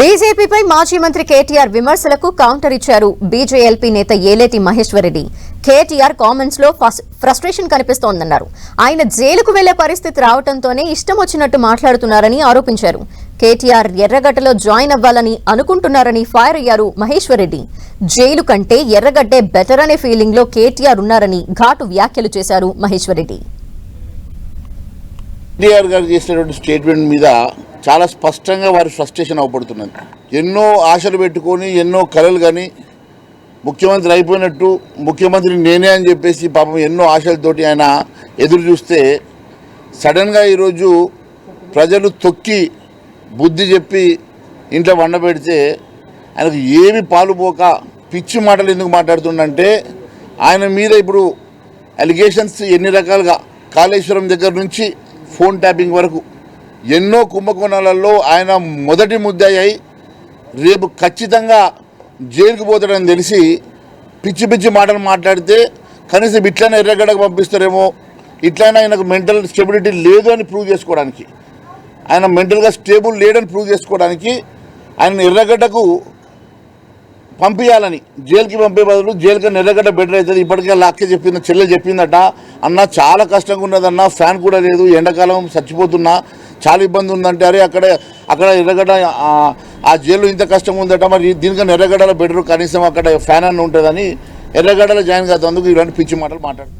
బీజేపీపై మాజీ మంత్రి కేటీఆర్ విమర్శలకు కౌంటర్ ఇచ్చారు బీజేఎల్పీ నేత ఏలేటి మహేశ్వరరెడ్డి. కేటీఆర్ కామెంట్స్లో ఫ్రస్ట్రేషన్ కనిపిస్తోందన్నారు. ఆయన జైలుకు వెళ్ళే పరిస్థితి రావడంతోనే ఇష్టం వచ్చినట్టు మాట్లాడుతున్నారని ఆరోపించారు. కేటీఆర్ ఎర్రగడ్డలో జాయిన్ అవ్వాలని అనుకుంటున్నారని ఫైర్ అయ్యారు మహేశ్వరరెడ్డి. జైలు కంటే ఎర్రగడ్డే బెటర్ అనే ఫీలింగ్లో కేటీఆర్ ఉన్నారని ఘాటు వ్యాఖ్యలు చేశారు మహేశ్వరరెడ్డి. కేటీఆర్ గారు చేసినటువంటి స్టేట్మెంట్ మీద చాలా స్పష్టంగా వారి ఫ్రస్ట్రేషన్ అవపడుతున్నది. ఎన్నో ఆశలు పెట్టుకొని ఎన్నో కళలు కానీ ముఖ్యమంత్రి అయిపోయినట్టు ముఖ్యమంత్రి నేనే అని చెప్పేసి పాపం ఎన్నో ఆశలతోటి ఆయన ఎదురు చూస్తే సడన్గా ఈరోజు ప్రజలు తొక్కి బుద్ధి చెప్పి ఇంట్లో వండబెడితే ఆయనకు ఏమి పాలుపోక పిచ్చి మాటలు ఎందుకు మాట్లాడుతుండంటే ఆయన మీద ఇప్పుడు అలిగేషన్స్ ఎన్ని రకాలుగా కాళేశ్వరం దగ్గర నుంచి ఫోన్ ట్యాపింగ్ వరకు ఎన్నో కుంభకోణాలలో ఆయన మొదటి ముద్దయ్యాయి అయి రేపు ఖచ్చితంగా జైలుకు పోతాడని తెలిసి పిచ్చి పిచ్చి మాటలు మాట్లాడితే కనీసం ఇట్లనే ఎర్రగడ్డకు పంపిస్తారేమో. ఇట్లైనా ఆయనకు మెంటల్ స్టెబిలిటీ లేదు అని ప్రూవ్ చేసుకోవడానికి. ఆయన మెంటల్గా స్టేబుల్ లేడని ప్రూవ్ చేసుకోవడానికి ఆయన ఎర్రగడ్డకు పంపించాలని జైలుకి పంపే బదులు జైలుకి ఎర్రగడ్డ బెటర్ అవుతుంది. ఇప్పటికే లాక్కే చెప్పింది చెల్లె చెప్పిందట. అన్న చాలా కష్టంగా ఉన్నదన్న. ఫ్యాన్ కూడా లేదు. ఎండాకాలం చచ్చిపోతున్నా. చాలా ఇబ్బంది ఉందంటే అరే అక్కడ అక్కడ ఎర్రగడ్డ ఆ, జైలు ఇంత కష్టం ఉందట మరి దీనికన్నా ఎర్రగడ్డలో బెటర్ కనీసం అక్కడ ఫ్యాన్ అన్న ఉంటుందని ఎర్రగడ్డలో జాయిన్ కాదు అందుకు ఇలాంటి పిచ్చి మాటలు మాట్లాడు